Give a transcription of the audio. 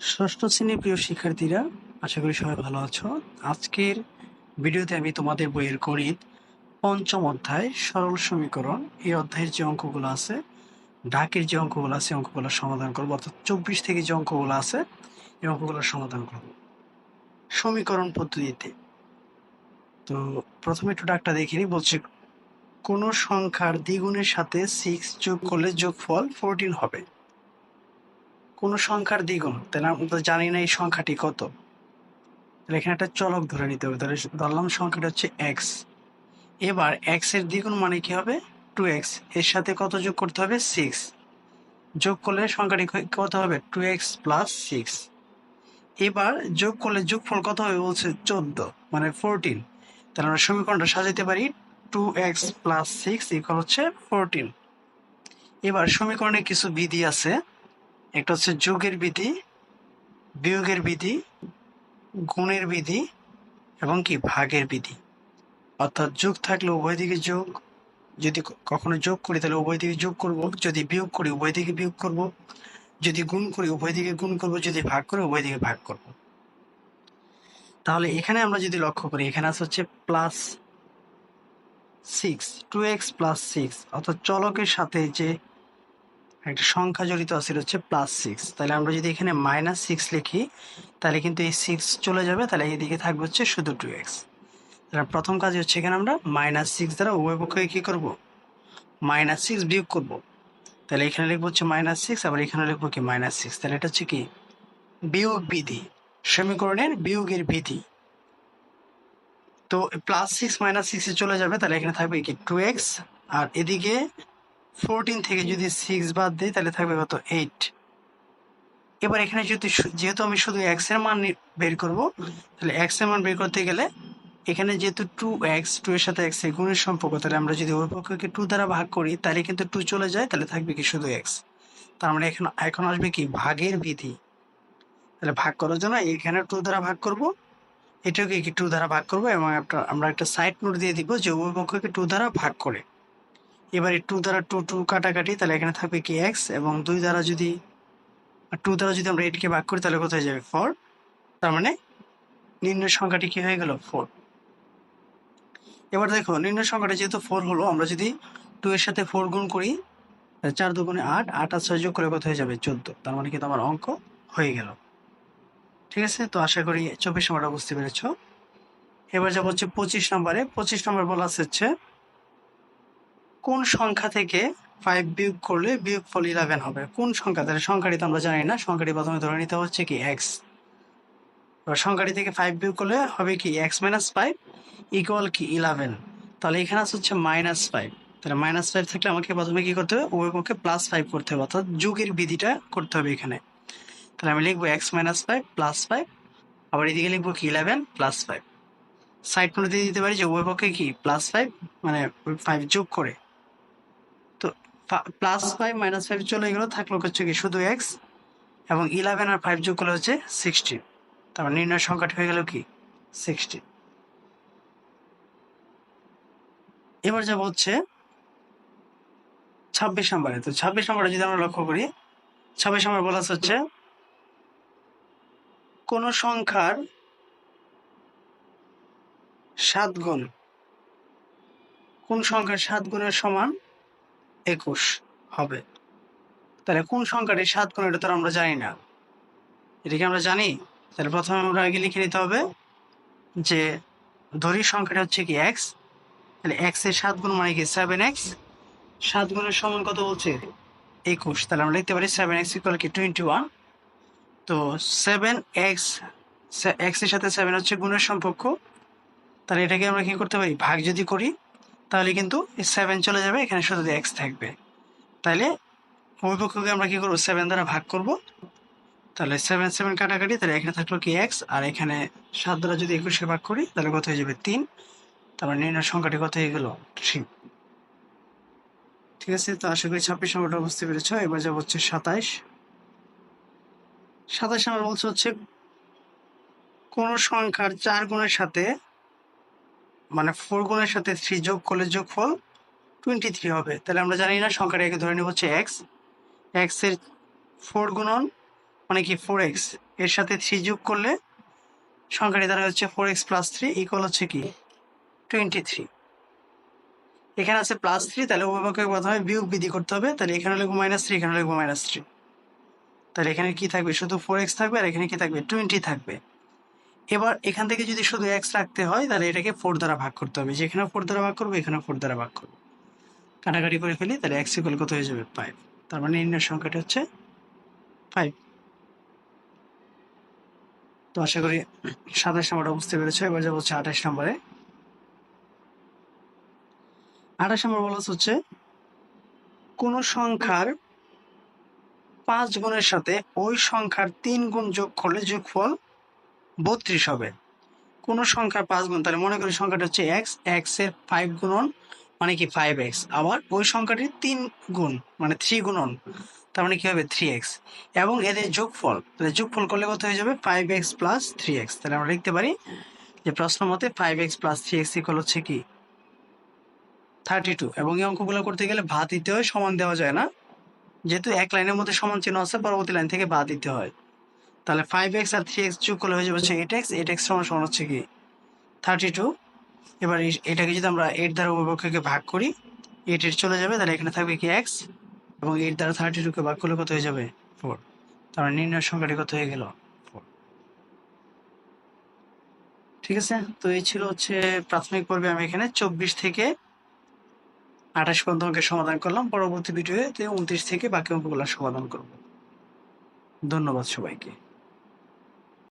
ষষ্ঠ শ্রেণির প্রিয় শিক্ষার্থীরা, আশা করি সবাই ভালো আছো। আজকের ভিডিওতে আমি তোমাদের বইয়ের গণিত পঞ্চম অধ্যায় সরল সমীকরণ, এই অধ্যায়ের যে অঙ্কগুলো আছে, ডাকের যে অঙ্কগুলো আছে অঙ্কগুলো সমাধান করব। অর্থাৎ চব্বিশ থেকে যে অঙ্কগুলো আছে, এই অঙ্কগুলো সমাধান করব। সমীকরণ পদ্ধতিতে। তো প্রথমে একটু ডাকটা দেখে নিই। বলছে, কোনো সংখ্যার দ্বিগুণের সাথে সিক্স যোগ করলে যোগফল ফোরটিন হবে। কোন সংখ্যার দ্বিগুণ। তাহলে আমরা তো জানি না এই সংখ্যাটি কত। তাহলে এখানে একটা চলক ধরে নিতে হবে। তাহলে ধরলাম সংখ্যাটা হচ্ছে এক্স এবার এক্সের দ্বিগুণ মানে কি হবে? টু এক্সের সাথে কত যোগ করতে হবে? সিক্স যোগ করলে সংখ্যাটি কত হবে? টু এক্স প্লাস সিক্স এবার যোগ করলে যোগফল কত হবে বলছে চোদ্দ মানে ফোরটিন তাহলে আমরা সমীকরণটা সাজাতে পারি। Two x plus six equal হচ্ছে ফোরটিন এবার সমীকরণে কিছু বিধি আছে। একটা হচ্ছে যোগের বিধি, বিয়োগের বিধি, গুণের বিধি এবং কি ভাগের বিধি। অর্থাৎ যোগ থাকলে উভয় দিকে যোগ, যদি কখনো যোগ করি তাহলে উভয় দিকে যোগ করব। যদি বিয়োগ করি উভয় দিকে বিয়োগ করব। যদি গুণ করি উভয় দিকে গুণ করব। যদি ভাগ করি উভয় দিকে ভাগ করব। তাহলে এখানে আমরা যদি লক্ষ্য করি, এখানে আছে হচ্ছে plus six two x plus six অর্থাৎ চলকের সাথে যে একটা সংখ্যা জড়িত আছে হচ্ছে প্লাস সিক্স তাহলে আমরা যদি এখানে মাইনাস সিক্স লিখি, তাহলে কিন্তু এই সিক্স চলে যাবে, তাহলে এদিকে থাকবে হচ্ছে শুধু টু এক্স তাহলে প্রথম কাজ হচ্ছে এখানে আমরা মাইনাস সিক্স দ্বারা উভয় পক্ষে কী করব? মাইনাস সিক্স বিয়োগ করব। তাহলে এখানে লিখব হচ্ছে মাইনাস সিক্স আবার এখানে লিখব কি মাইনাস সিক্স তাহলে এটা হচ্ছে কি? বিয়োগ বিধি, সমীকরণের বিয়োগের বিধি। তো প্লাস সিক্স মাইনাস সিক্সে চলে যাবে, তাহলে এখানে থাকবে কি? টু এক্স আর এদিকে ফোরটিন থেকে যদি সিক্স বাদ দিই তাহলে থাকবে কত? এইট। এবার এখানে যদি যেহেতু আমি শুধু এক্সের মান বের করব তাহলে এক্সের মান বের করতে গেলে এখানে যেহেতু টু এক্স টু এর সাথে এক্সের গুণের সম্পর্ক তাহলে আমরা যদি ওই পক্ষকে টু দ্বারা ভাগ করি তাহলে কিন্তু টু চলে যায় তাহলে থাকবে কি শুধু এক্স তার মানে এখন এখন আসবে কি? ভাগের বিধি। তাহলে ভাগ করার জন্য এখানে টু দ্বারা ভাগ করব এটাকে কি টু দ্বারা ভাগ করব এবং একটা আমরা একটা সাইড নোট দিয়ে দিব যে উভয় পক্ষকে টু দ্বারা ভাগ করে। এবারে টু দ্বারা টু টু কাটাকাটি, তাহলে এখানে থাকবে কি এক্স এবং দুই দ্বারা যদি টু দ্বারা যদি আমরা এইটকে ভাগ করি, তাহলে কোথায় যাবে? ফোর তার মানে নির্ণয় সংখ্যাটি কি হয়ে গেল? ফোর এবার দেখো, নির্ণয় সংখ্যাটা যেহেতু ফোর হলো, আমরা যদি টু এর সাথে ফোর গুণ করি চার দুগুণে আট আট আর ছয় যোগ করে কত হয়ে যাবে? চোদ্দ। তার মানে কিন্তু আমার অঙ্ক হয়ে গেল। ঠিক আছে? তো আশা করি চব্বিশ নম্বরটা বুঝতে পেরেছ। এবার যাব হচ্ছে পঁচিশ নম্বরে। পঁচিশ নম্বর বলা হচ্ছে কোন সংখ্যা থেকে ফাইভ বিয়োগ করলে বিয়োগ ফল ইলেভেন হবে? কোন সংখ্যা? তাহলে সংখ্যাটি তো আমরা জানি না সংখ্যাটি প্রথমে ধরে নিতে হচ্ছে কি? এক্স এবার সংখ্যাটি থেকে ফাইভ বিয়োগ করলে হবে কি? এক্স মাইনাস ফাইভ ইকুয়াল কি? ইলেভেন তাহলে এখানে আছে হচ্ছে মাইনাস ফাইভ তাহলে মাইনাস ফাইভ থাকলে আমাকে প্রথমে কি করতে হবে? উভয় পক্ষে প্লাস ফাইভ করতে হবে। অর্থাৎ যুগের বিধিটা করতে হবে এখানে। তাহলে আমি লিখব x minus five plus five আবার এদিকে লিখব কি? Eleven plus five side note দিয়ে দিতে পারি যে উভয় পক্ষে কি? প্লাস ফাইভ মানে ফাইভ যোগ করে। প্লাস ফাইভ মাইনাস ফাইভ চলে গেলো থাকল হচ্ছে কি শুধু এক্স এবং ইলেভেন আর ফাইভ যোগ করলে হচ্ছে সিক্সটিন তারপর নির্ণয় সংখ্যাটি হয়ে গেল কি? সিক্সটিন এবার যাব হচ্ছে ছাব্বিশ নম্বরে। তো ছাব্বিশ নম্বরে যদি আমরা লক্ষ্য করি, ছাব্বিশ নম্বর বলা হচ্ছে কোন সংখ্যার সাত গুণ। কোন সংখ্যার সাত গুণের সমান একুশ হবে। তাহলে কোন সংখ্যাটি সাত গুণ এটা তো আমরা জানি না। এটা কি আমরা জানি? তাহলে প্রথমে আমরা আগে লিখে নিতে হবে যে ধরি সংখ্যাটা হচ্ছে কি এক্স তাহলে এক্সের সাত গুণ মানে কি সেভেন এক্স সাত গুণের সমান কত বলছে? একুশ। তাহলে আমরা লিখতে পারি সেভেন এক্স ইকুয়াল কি টোয়েন্টি ওয়ান তো সেভেন এক্স এক্সের সাথে সেভেন হচ্ছে গুণের সম্পর্ক। তাহলে এটাকে আমরা কি করতে পারি? ভাগ যদি করি তাহলে কিন্তু সেভেন চলে যাবে, এখানে শুধু এক্স থাকবে। তাহলে উভয় আমরা কী করব? সেভেন দ্বারা ভাগ করব। তাহলে সেভেন সেভেন কাটাকাটি, তাহলে এখানে থাকল কি এক্স আর এখানে সাত দ্বারা যদি একুশে ভাগ করি, তাহলে কত হয়ে যাবে? তিন। তারপর নির্ণয় সংখ্যাটি কত হয়ে গেল? থ্রি। ঠিক আছে, তো আশা করি ছাব্বিশ নম্বরটা বুঝতে পেরেছ। এবার যাব হচ্ছে সাতাইশ। সাতাইশ নম্বর বলছে হচ্ছে কোনো সংখ্যার চার গুণের সাথে মানে ফোর গুণের সাথে থ্রি যোগ করলে যোগফল টোয়েন্টি থ্রি হবে। তাহলে আমরা জানি না সংখ্যাটাকে ধরে নেব হচ্ছে এক্স এক্সের ফোর গুণন মানে কি ফোর এক্সের সাথে থ্রি যোগ করলে সংখ্যাটি দ্বারা হচ্ছে four x plus three equal হচ্ছে কি টোয়েন্টি থ্রি এখানে আছে প্লাস থ্রি তাহলে উভয়পক্ষে প্রথমে বিয়োগ বিধি করতে হবে। তাহলে এখানে লিখব মাইনাস থ্রি এখানে লিখব মাইনাস থ্রি তাহলে এখানে কি থাকবে? শুধু ফোর এক্স থাকবে আর এখানে কি থাকবে? টোয়েন্টি থাকবে। এবার এখান থেকে যদি শুধু এক্স রাখতে হয়, তাহলে এটাকে ফোর দ্বারা ভাগ করতে হবে। যেখানে ফোর দ্বারা ভাগ করব এখানে ফোর দ্বারা ভাগ করব। কাটাকাটি করে ফেলি, তাহলে এক্স ইকুয়াল কত হয়ে যাবে? ফাইভ তার মানে নির্ণয় সংখ্যাটা হচ্ছে ফাইভ তো আশা করি সাতাশ নম্বরটা বুঝতে পেরেছ। এবার যাব হচ্ছে আঠাশ নম্বরে। আঠাশ নম্বর বলা হচ্ছে, কোন সংখ্যার পাঁচ গুণের সাথে ওই সংখ্যার তিন গুণ যোগ করলে যোগফল বত্রিশ হবে। কোন সংখ্যার পাঁচ গুণ, তাহলে মনে করি সংখ্যাটা হচ্ছে এক্স এক্সের ফাইভ গুণন মানে কি ফাইভ এক্স আবার ওই সংখ্যাটির তিন গুণ মানে থ্রি গুণন, তার মানে কি হবে থ্রি এক্স এবং এদের যোগফল, তাহলে যোগফল করলে কত হয়ে যাবে? Five x plus three x তাহলে আমরা লিখতে পারি যে প্রশ্ন মতে five x plus three x equal হচ্ছে কি? থার্টি টু এবং এই অঙ্কগুলো করতে গেলে ভাত দিতে হয়, সমান দেওয়া যায় না। যেহেতু এক লাইনের মধ্যে সমান চিহ্ন আছে, পরবর্তী লাইন থেকে বাদ দিতে হয়। তাহলে ফাইভ এক্স আর থ্রি এক্স যোগ করলে হয়ে যাবে হচ্ছে এইট এক্স এইট এক্স সমান সমান হচ্ছে কি? থার্টি টু এবার এটাকে যদি আমরা এইট দ্বারা উভয়পক্ষকে ভাগ করি এইট এইট চলে যাবে, তাহলে এখানে থাকবে কি এক্স এবং এইট দ্বারা থার্টি টুকে ভাগ করলে কত হয়ে যাবে? ফোর তার মানে নির্ণয় সংখ্যাটি কত হয়ে গেল? ঠিক আছে? তো এই ছিল হচ্ছে প্রাথমিক পর্বে আমি এখানে চব্বিশ থেকে আঠাশ পর্যন্ত অঙ্কের সমাধান করলাম। পরবর্তী ভিডিওতে উনত্রিশ থেকে বাকি অঙ্কগুলো সমাধান করব। ধন্যবাদ সবাইকে।